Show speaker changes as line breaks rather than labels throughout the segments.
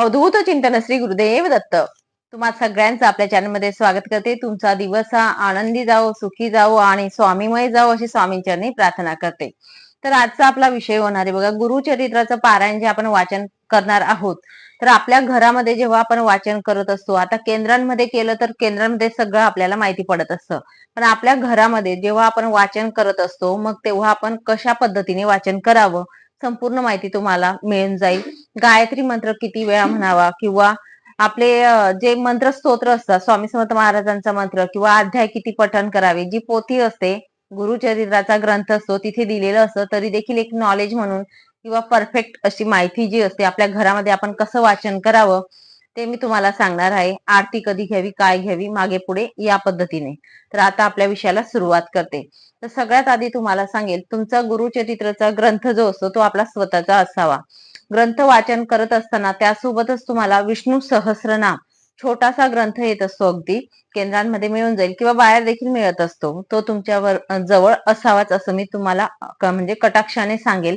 अवधूत चिंतन श्री गुरुदेव दत्त. तुम्हा सगळ्यांचं आपल्या चॅनलमध्ये स्वागत करते. तुमचा दिवस हा आनंदी जावो सुखी जावो आणि स्वामीमय जावो अशी स्वामींच्या प्रार्थना करते. तर आजचा आपला विषय होणार आहे बघा गुरुचरित्राचं पारायण जे आपण वाचन करणार आहोत तर आपल्या घरामध्ये जेव्हा आपण वाचन करत असतो आता केंद्रांमध्ये केलं तर केंद्रांमध्ये सगळं आपल्याला माहिती पडत असतं. पण आपल्या घरामध्ये जेव्हा आपण वाचन करत असतो मग तेव्हा आपण कशा पद्धतीने वाचन करावं? संपूर्ण माहिती तुम्हाला मिळून जाईल. गायत्री मंत्र किती वेळा म्हणावा? किंवा आपले जे मंत्र स्तोत्र असतात स्वामी समर्थ महाराजांचा मंत्र किंवा अध्याय किती पठण करावे? जी पोथी असते गुरुचरित्राचा ग्रंथ असतो तिथे दिलेलं असतं तरी देखील एक नॉलेज म्हणून किंवा परफेक्ट अशी माहिती जी असते आपल्या घरामध्ये आपण कसं वाचन करावं? ते मी तुम्हाला सांगणार आहे. आरती कधी घ्यावी काय घ्यावी मागे पुढे या पद्धतीने. तर आता आपल्या विषयाला सुरुवात करते. तर सगळ्यात आधी तुम्हाला सांगेल तुमचा गुरुचरित्रचा ग्रंथ जो असतो तो आपला स्वतःचा असावा. ग्रंथ वाचन करत असताना त्यासोबतच तुम्हाला विष्णू सहस्रनाम छोटासा ग्रंथ येत असतो अगदी. केंद्रांमध्ये मिळून जाईल किंवा बाहेर देखील मिळत असतो. तो तुमच्यावर जवळ असावाच असं मी तुम्हाला म्हणजे कटाक्षाने सांगेल.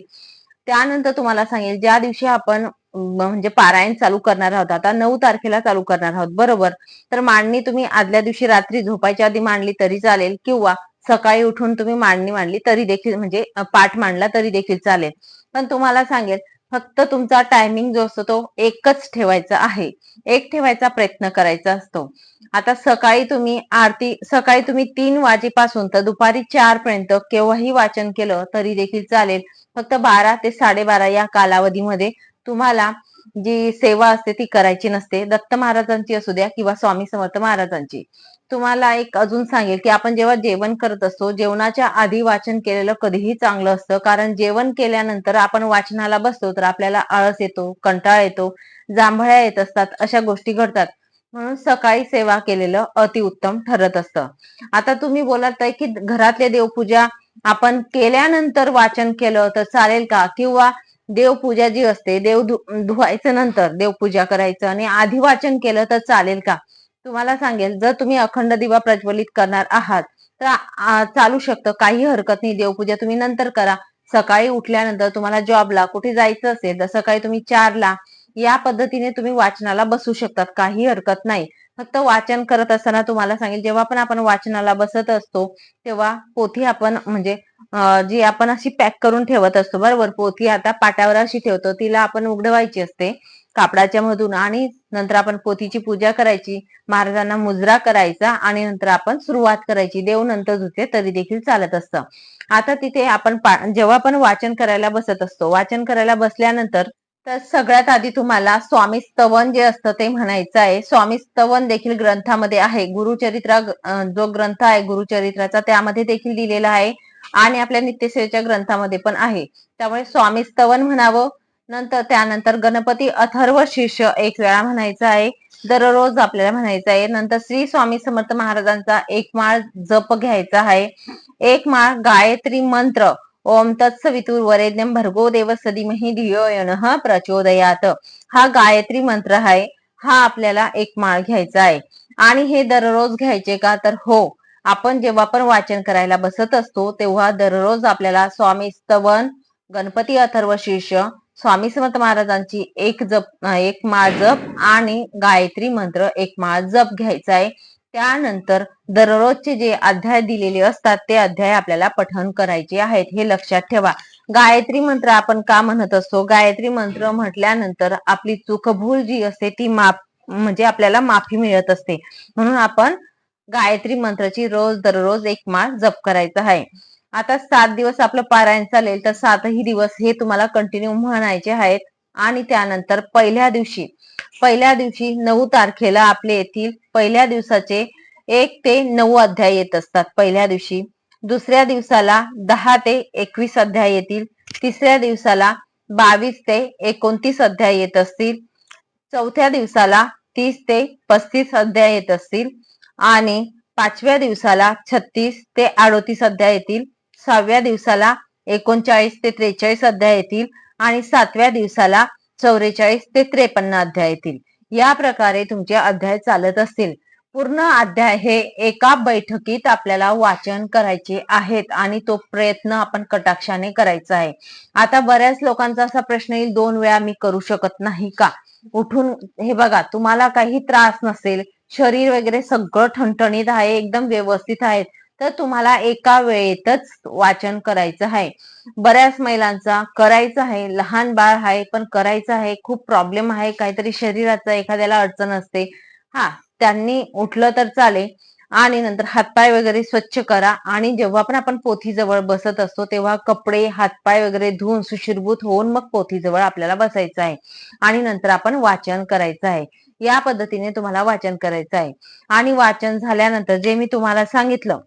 त्यानंतर तुम्हाला सांगेल ज्या दिवशी आपण म्हणजे पारायण चालू करणार आहोत. आता नऊ तारखेला चालू करणार आहोत. बरोबर? तर मांडणी तुम्ही आदल्या दिवशी रात्री झोपायच्या आधी मांडली तरी चालेल किंवा सकाळी उठून तुम्ही मांडणी मांडली तरी देखील म्हणजे पाठ मांडला तरी देखील चालेल. पण तुम्हाला सांगेल फक्त तुमचा टायमिंग जो असतो तो एकच ठेवायचा आहे. एक ठेवायचा प्रयत्न करायचा असतो. आता सकाळी तुम्ही आरती सकाळी तुम्ही तीन वाजेपासून तर दुपारी चार पर्यंत केव्हाही वाचन केलं तरी देखील चालेल. फक्त बारा ते साडेबारा या कालावधीमध्ये तुम्हाला जी सेवा असते ती करायची नसते दत्त महाराजांची असू द्या किंवा स्वामी समर्थ महाराजांची. तुम्हाला एक अजून सांगेल की आपण जेव्हा जेवण करत असतो जेवणाच्या आधी वाचन केलेलं कधीही चांगलं असतं. कारण जेवण केल्यानंतर आपण वाचनाला बसतो तर आपल्याला आळस येतो कंटाळ येतो जांभळ्या येत असतात अशा गोष्टी घडतात. म्हणून सकाळी सेवा केलेलं अतिउत्तम ठरत असतं. आता तुम्ही बोलत आहे की घरातले देवपूजा आपण केल्यानंतर वाचन केलं तर चालेल का? किंवा देवपूजा जी असते देव धुवायचं नंतर देवपूजा करायचं आणि आधी वाचन केलं तर चालेल का? तुम्हाला सांगेल जर तुम्ही अखंड दिवा प्रज्वलित करणार आहात तर चालू शकतं. काही हरकत नाही. देवपूजा तुम्ही नंतर करा. सकाळी उठल्यानंतर तुम्हाला जॉबला कुठे जायचं असेल तर सकाळी तुम्ही चारला या पद्धतीने तुम्ही वाचनाला बसू शकतात. काही हरकत नाही. फक्त वाचन करत असताना तुम्हाला सांगेल जेव्हा पण आपण वाचनाला बसत असतो तेव्हा पोथी आपण म्हणजे जी आपण अशी पॅक करून ठेवत असतो बरोबर? पोथी आता पाटावर अशी ठेवतो तिला आपण उघडवायची असते कापडाच्या मधून आणि नंतर आपण पोथीची पूजा करायची महाराजांना मुजरा करायचा आणि नंतर आपण सुरुवात करायची देव नंतर धुते तरी देखील चालत असतं. आता तिथे आपण जेव्हा आपण वाचन करायला बसत असतो वाचन करायला बसल्यानंतर तर सगळ्यात आधी तुम्हाला स्वामी स्तवन जे असतं ते म्हणायचं आहे. स्वामी स्तवन देखील ग्रंथामध्ये आहे. गुरुचरित्रा जो ग्रंथ आहे गुरुचरित्राचा त्यामध्ये देखील दिलेला आहे. आणि आपल्या नित्यसेवेच्या ग्रंथामध्ये पण आहे. त्यामुळे स्वामी स्तवन म्हणावं नंतर त्यानंतर गणपती अथर्व शिष्य एक वेळा म्हणायचा आहे. दररोज आपल्याला म्हणायचं आहे. नंतर श्री स्वामी समर्थ महाराजांचा एक माळ जप घ्यायचा आहे. एक माळ गायत्री मंत्र ओम तत्सवितुर वरेद्यम भर्गो देव सदिमही धियो हा प्रचोदयात. हा गायत्री मंत्र आहे. हा आपल्याला एक माळ घ्यायचा आहे. आणि हे दररोज घ्यायचे का? तर हो आपण जेव्हा पण वाचन करायला बसत असतो तेव्हा दररोज आपल्याला स्वामी स्तवन गणपती अथर्व शीर्ष स्वामी समर्थ महाराजांची एक जप एक माळ जप आणि गायत्री मंत्र एक माळ जप घ्यायचा आहे त्यानंतर दररोजचे जे अध्याय दिलेले असतात ते अध्याय आपल्याला पठण करायचे आहेत. हे लक्षात ठेवा. गायत्री मंत्र आपण का म्हणत असतो? गायत्री मंत्र म्हटल्यानंतर आपली चूकभूल जी असते ती माफ म्हणजे आपल्याला माफी मिळत असते. म्हणून आपण गायत्री मंत्राची रोज दररोज एक माळ जप करायचा आहे. आता सात दिवस आपलं पारायण चालेल तर सातही दिवस हे तुम्हाला कंटिन्यू म्हणायचे आहेत. आणि त्यानंतर पहिल्या दिवशी पहिल्या दिवशी नऊ तारखेला आपले येथील पहिल्या दिवसाचे एक ते नऊ अध्याय येत असतात. पहिल्या दिवशी दुसऱ्या दिवसाला दहा ते एकवीस अध्याय येतील. तिसऱ्या दिवसाला बावीस ते एकोणतीस अध्याय येत असतील. चौथ्या दिवसाला तीस ते पस्तीस अध्याय येत असतील. आणि पाचव्या दिवसाला छत्तीस ते अडोतीस अध्याय येतील. सहाव्या दिवसाला एकोणचाळीस ते त्रेचाळीस अध्याय येतील. आणि सातव्या दिवसाला चौवेचाळीस ते त्रेपन्न अध्याय येतील. या प्रकारे तुमचे अध्याय चालत असतील. पूर्ण अध्याय हे एका बैठकीत आपल्याला वाचन करायचे आहेत आणि तो प्रयत्न आपण कटाक्षाने करायचा आहे. आता बऱ्याच लोकांचा असा प्रश्न येईल दोन वेळा मी करू शकत नाही का? उठून हे बघा तुम्हाला काही त्रास नसेल शरीर वगैरे सगळं ठणठणीत आहे एकदम व्यवस्थित आहे तर तुम्हाला एका वेळेतच वाचन करायचं आहे. बऱ्याच महिलांचा करायचं आहे लहान बाळ आहे पण करायचं आहे खूप प्रॉब्लेम आहे काहीतरी शरीराचा एखाद्याला अडचण असते. हा त्यांनी उठलं तर चालेल आणि नंतर हातपाय वगैरे स्वच्छ करा आणि जेव्हा पण आपण पोथीजवळ बसत असतो तेव्हा कपडे हातपाय वगैरे धुवून सुशिरभूत होऊन मग पोथीजवळ आपल्याला बसायचं आहे आणि नंतर आपण वाचन करायचं आहे. या पद्धतीने तुम्हाला वाचन करायचं आहे. आणि वाचन झाल्यानंतर जे मी तुम्हाला सांगितलं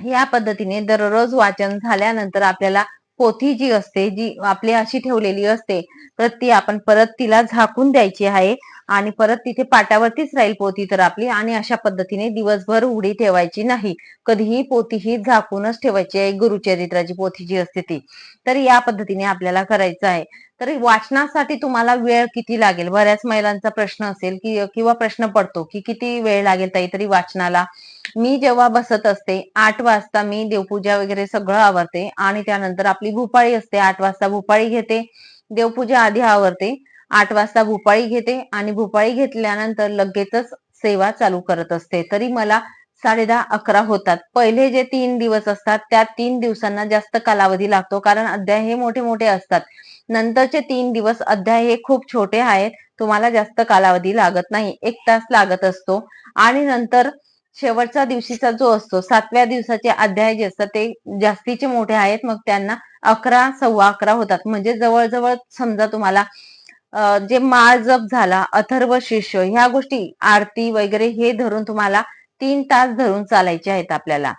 या पद्धतीने दररोज वाचन झाल्यानंतर आपल्याला पोथी जी असते जी आपली अशी ठेवलेली असते तर ती आपण परत तिला झाकून द्यायची आहे. आणि परत तिथे पाटावरतीच राहील पोती तर आपली. आणि अशा पद्धतीने दिवसभर उडी ठेवायची नाही. कधीही पोती ही झाकूनच ठेवायची आहे. गुरुचरित्राची पोथी जी असते ती. तर या पद्धतीने आपल्याला करायचं आहे. तर वाचनासाठी तुम्हाला वेळ किती लागेल? बऱ्याच महिलांचा प्रश्न असेल की किंवा प्रश्न पडतो की किती वेळ लागेल ताई तरी वाचनाला? मी जेव्हा बसत असते आठ वाजता मी देवपूजा वगैरे सगळं आवरते. आणि त्यानंतर आपली भूपाळी असते आठ वाजता भूपाळी घेते. देवपूजा आधी आवरते. आठ वाजता भूपाळी घेते आणि भूपाळी घेतल्यानंतर लगेचच सेवा चालू करत असते. तरी मला साडे दहा अकरा होतात. पहिले जे तीन दिवस असतात त्या तीन दिवसांना जास्त कालावधी लागतो कारण अध्याय हे मोठे मोठे असतात. नंतरचे तीन दिवस अध्याय हे खूप छोटे आहेत तुम्हाला जास्त कालावधी लागत नाही. एक तास लागत असतो. आणि नंतर शेवटचा दिवशीचा जो असतो सातव्या दिवसाचे अध्याय जे असतात ते जास्तीचे मोठे आहेत. मग त्यांना अकरा सव्वा अकरा होतात. म्हणजे जवळजवळ समजा तुम्हाला जे माळ जप झाला अथर्व शिष्य ह्या गोष्टी आरती वगैरे हे धरून तुम्हाला तीन तास धरून चालायचे आहेत आपल्याला.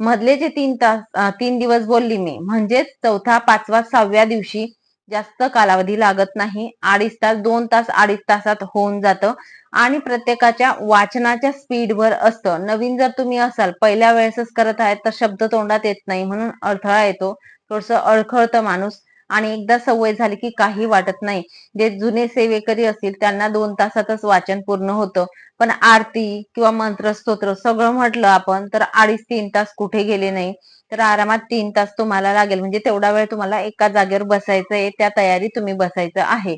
मधले जे तीन तास तीन दिवस बोलली मी म्हणजेच चौथा पाचवा सहाव्या दिवशी जास्त कालावधी लागत नाही. अडीच तास दोन तास अडीच तासात होऊन जातं. आणि प्रत्येकाच्या वाचनाच्या स्पीडवर असतं. नवीन जर तुम्ही असाल पहिल्या वेळेसच करत आहेत तर शब्द तोंडात येत नाही म्हणून अडथळा येतो. थोडस अडखळतं माणूस. आणि एकदा सवय झाली की काही वाटत नाही. जे जुने सेवेकरी असतील त्यांना दोन तासातच वाचन पूर्ण होतं. पण आरती किंवा मंत्र स्तोत्र सगळं म्हटलं आपण तर अडीच तीन तास कुठे गेले नाही. तर आरामात तीन तास तुम्हाला लागेल. म्हणजे तेवढा वेळ तुम्हाला एका जागेवर बसायचं आहे त्या तयारी तुम्ही बसायचं आहे.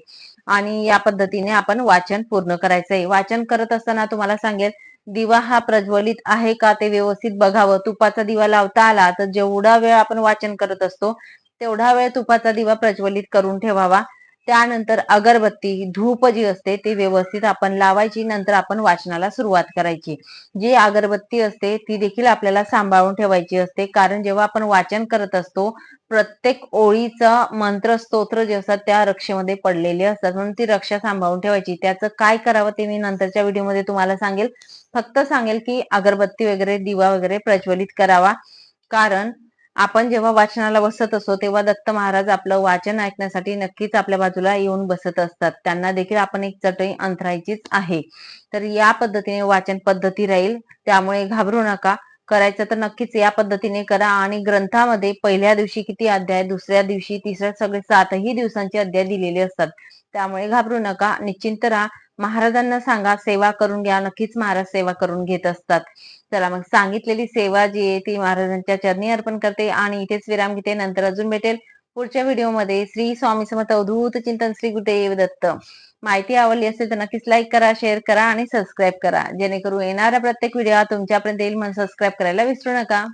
आणि या पद्धतीने आपण वाचन पूर्ण करायचं आहे वाचन करत असताना तुम्हाला सांगेल दिवा हा प्रज्वलित आहे का ते व्यवस्थित बघावं. तुपाचा दिवा लावता आला तर जेवढा वेळ आपण वाचन करत असतो तेवढा वेळ तुपाचा दिवा प्रज्वलित करून ठेवावा. त्यानंतर अगरबत्ती धूप जी असते ती व्यवस्थित आपण लावायची. नंतर आपण वाचनाला सुरुवात करायची. जी अगरबत्ती असते ती देखील आपल्याला सांभाळून ठेवायची असते. कारण जेव्हा आपण वाचन करत असतो प्रत्येक ओळीचा मंत्र स्तोत्र जे असतात त्या रक्षेमध्ये पडलेले असतात. म्हणून ती रक्षा सांभाळून ठेवायची. त्याचं काय करावं ते मी नंतरच्या व्हिडिओमध्ये तुम्हाला सांगेल. फक्त सांगेल की अगरबत्ती वगैरे दिवा वगैरे प्रज्वलित करावा. कारण आपण जेव्हा वाचनाला बसत असतो तेव्हा दत्त महाराज आपलं वाचन ऐकण्यासाठी नक्कीच आपल्या बाजूला येऊन बसत असतात. त्यांना देखील आपण एक चटई अंतरायचीच आहे. तर या पद्धतीने वाचन पद्धती राहील. त्यामुळे घाबरू नका. करायचं तर नक्कीच या पद्धतीने करा. आणि ग्रंथामध्ये पहिल्या दिवशी किती अध्याय दुसऱ्या दिवशी तिसऱ्या सगळे सातही दिवसांचे अध्याय दिलेले असतात. त्यामुळे घाबरू नका. निश्चिंत राहा. महाराजांना सांगा सेवा करून घ्या. नक्कीच महाराज सेवा करून घेत असतात. चला मग सांगितलेली सेवा जी आहे ती महाराजांच्या चरणी अर्पण करते आणि इथेच विराम घेते. नंतर अजून भेटेल पुढच्या व्हिडिओमध्ये श्री स्वामी समर्थ अवधूत चिंतन श्री गुरुदेव दत्त. माहिती आवडली असेल तर नक्कीच लाईक करा शेअर करा आणि सबस्क्राईब करा. जेणेकरून येणारा प्रत्येक व्हिडिओ तुमच्यापर्यंत येईल म्हणून सबस्क्राईब करायला विसरू नका.